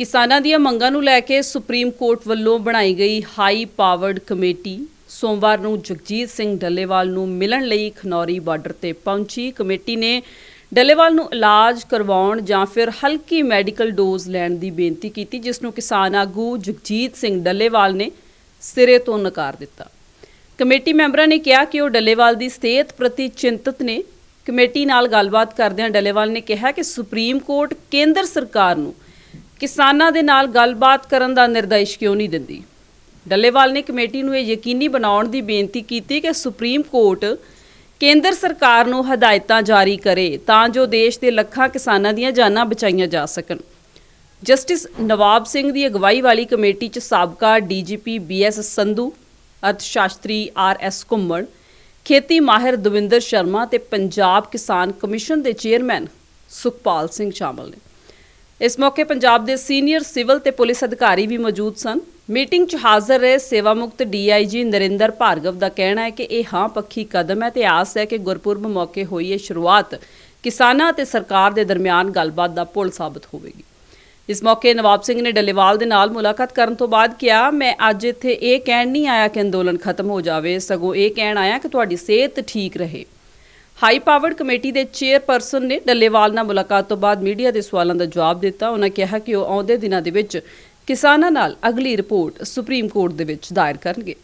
ਕਿਸਾਨਾਂ ਦੀਆਂ ਮੰਗਾਂ ਨੂੰ ਲੈ ਕੇ ਸੁਪਰੀਮ ਕੋਰਟ ਵੱਲੋਂ ਬਣਾਈ ਗਈ ਹਾਈ ਪਾਵਰਡ ਕਮੇਟੀ ਸੋਮਵਾਰ ਨੂੰ ਜਗਜੀਤ ਸਿੰਘ ਡੱਲੇਵਾਲ ਨੂੰ ਮਿਲਣ ਲਈ ਖਨੌਰੀ ਬਾਰਡਰ ਤੇ ਪਹੁੰਚੀ। ਕਮੇਟੀ ਨੇ ਡੱਲੇਵਾਲ ਨੂੰ ਇਲਾਜ ਕਰਵਾਉਣ ਜਾਂ ਫਿਰ ਹਲਕੀ ਮੈਡੀਕਲ ਡੋਜ਼ ਲੈਣ ਦੀ ਬੇਨਤੀ ਕੀਤੀ, ਜਿਸ ਨੂੰ ਕਿਸਾਨ ਆਗੂ ਜਗਜੀਤ ਸਿੰਘ ਡੱਲੇਵਾਲ ਨੇ ਸਿਰੇ ਤੋਂ ਨਕਾਰ ਦਿੱਤਾ। ਕਮੇਟੀ ਮੈਂਬਰਾਂ ਨੇ ਕਿਹਾ ਕਿ ਉਹ ਡੱਲੇਵਾਲ ਦੀ ਸਿਹਤ ਪ੍ਰਤੀ ਚਿੰਤਤ ਨੇ। ਕਮੇਟੀ ਨਾਲ ਗੱਲਬਾਤ ਕਰਦਿਆਂ ਡੱਲੇਵਾਲ ਨੇ ਕਿਹਾ ਕਿ ਸੁਪਰੀਮ ਕੋਰਟ ਕੇਂਦਰ ਸਰਕਾਰ ਨੂੰ ਕਿਸਾਨਾਂ ਦੇ ਨਾਲ ਗੱਲਬਾਤ ਕਰਨ ਦਾ ਨਿਰਦੇਸ਼ ਕਿਉਂ ਨਹੀਂ ਦਿੰਦੀ? ਡੱਲੇਵਾਲ ਨੇ ਕਮੇਟੀ ਨੂੰ ਇਹ ਯਕੀਨੀ ਬਣਾਉਣ ਦੀ ਬੇਨਤੀ ਕੀਤੀ ਕਿ ਸੁਪਰੀਮ ਕੋਰਟ ਕੇਂਦਰ ਸਰਕਾਰ ਨੂੰ ਹਦਾਇਤਾਂ ਜਾਰੀ ਕਰੇ ਤਾਂ ਜੋ ਦੇਸ਼ ਦੇ ਲੱਖਾਂ ਕਿਸਾਨਾਂ ਦੀਆਂ ਜਾਨਾਂ ਬਚਾਈਆਂ ਜਾ ਸਕਣ। ਜਸਟਿਸ ਨਵਾਬ ਸਿੰਘ ਦੀ ਅਗਵਾਈ ਵਾਲੀ ਕਮੇਟੀ 'ਚ ਸਾਬਕਾ ਡੀਜੀਪੀ ਬੀਐਸ ਸੰਧੂ ਅਰਥ ਸ਼ਾਸਤਰੀ ਆਰਐਸ ਘੁੰਮਣ, ਖੇਤੀ ਮਾਹਿਰ ਦਵਿੰਦਰ ਸ਼ਰਮਾ ਤੇ ਪੰਜਾਬ ਕਿਸਾਨ ਕਮਿਸ਼ਨ ਦੇ ਚੇਅਰਮੈਨ ਸੁਖਪਾਲ ਸਿੰਘ ਸ਼ਾਮਲ ਨੇ। ਇਸ ਮੌਕੇ ਪੰਜਾਬ ਦੇ ਸੀਨੀਅਰ ਸਿਵਲ ਤੇ ਪੁਲਿਸ ਅਧਿਕਾਰੀ ਵੀ ਮੌਜੂਦ ਸਨ। ਮੀਟਿੰਗ 'ਚ ਹਾਜ਼ਰ ਰਹੇ ਸੇਵਾ ਮੁਕਤ ਡੀਆਈਜੀ ਨਰਿੰਦਰ ਭਾਰਗਵ ਦਾ ਕਹਿਣਾ ਹੈ ਕਿ ਇਹ ਹਾਂ ਪੱਖੀ ਕਦਮ ਹੈ ਤੇ ਆਸ ਹੈ ਕਿ ਗੁਰਪੁਰਬ ਮੌਕੇ ਹੋਈ ਇਹ ਸ਼ੁਰੂਆਤ ਕਿਸਾਨਾਂ ਤੇ ਸਰਕਾਰ ਦੇ ਦਰਮਿਆਨ ਗੱਲਬਾਤ ਦਾ ਪੁਲ ਸਾਬਤ ਹੋਵੇਗੀ। ਇਸ ਮੌਕੇ ਨਵਾਬ ਸਿੰਘ ਨੇ ਡੱਲੇਵਾਲ ਦੇ ਨਾਲ ਮੁਲਾਕਾਤ ਕਰਨ ਤੋਂ ਬਾਅਦ ਕਿਹਾ, ਮੈਂ ਅੱਜ ਇੱਥੇ ਇਹ ਕਹਿਣ ਨਹੀਂ ਆਇਆ ਕਿ ਅੰਦੋਲਨ ਖਤਮ ਹੋ ਜਾਵੇ। ਸਗੋਂ ਇਹ ਕਹਿਣ ਆਇਆ ਕਿ ਤੁਹਾਡੀ ਸਿਹਤ ਠੀਕ ਰਹੇ। ਹਾਈ ਪਾਵਰਡ ਕਮੇਟੀ ਦੇ ਚੇਅਰਪਰਸਨ ਨੇ ਡੱਲੇਵਾਲ ਨਾਲ ਮੁਲਾਕਾਤ ਤੋਂ ਬਾਅਦ ਮੀਡੀਆ ਦੇ ਸਵਾਲਾਂ ਦਾ ਜਵਾਬ ਦਿੱਤਾ। ਉਹਨਾਂ ਕਿਹਾ ਕਿ ਉਹ ਆਉਂਦੇ ਦਿਨਾਂ ਦੇ ਵਿੱਚ ਕਿਸਾਨਾਂ ਨਾਲ ਅਗਲੀ ਰਿਪੋਰਟ ਸੁਪਰੀਮ ਕੋਰਟ ਦੇ ਵਿੱਚ ਦਾਇਰ ਕਰਨਗੇ।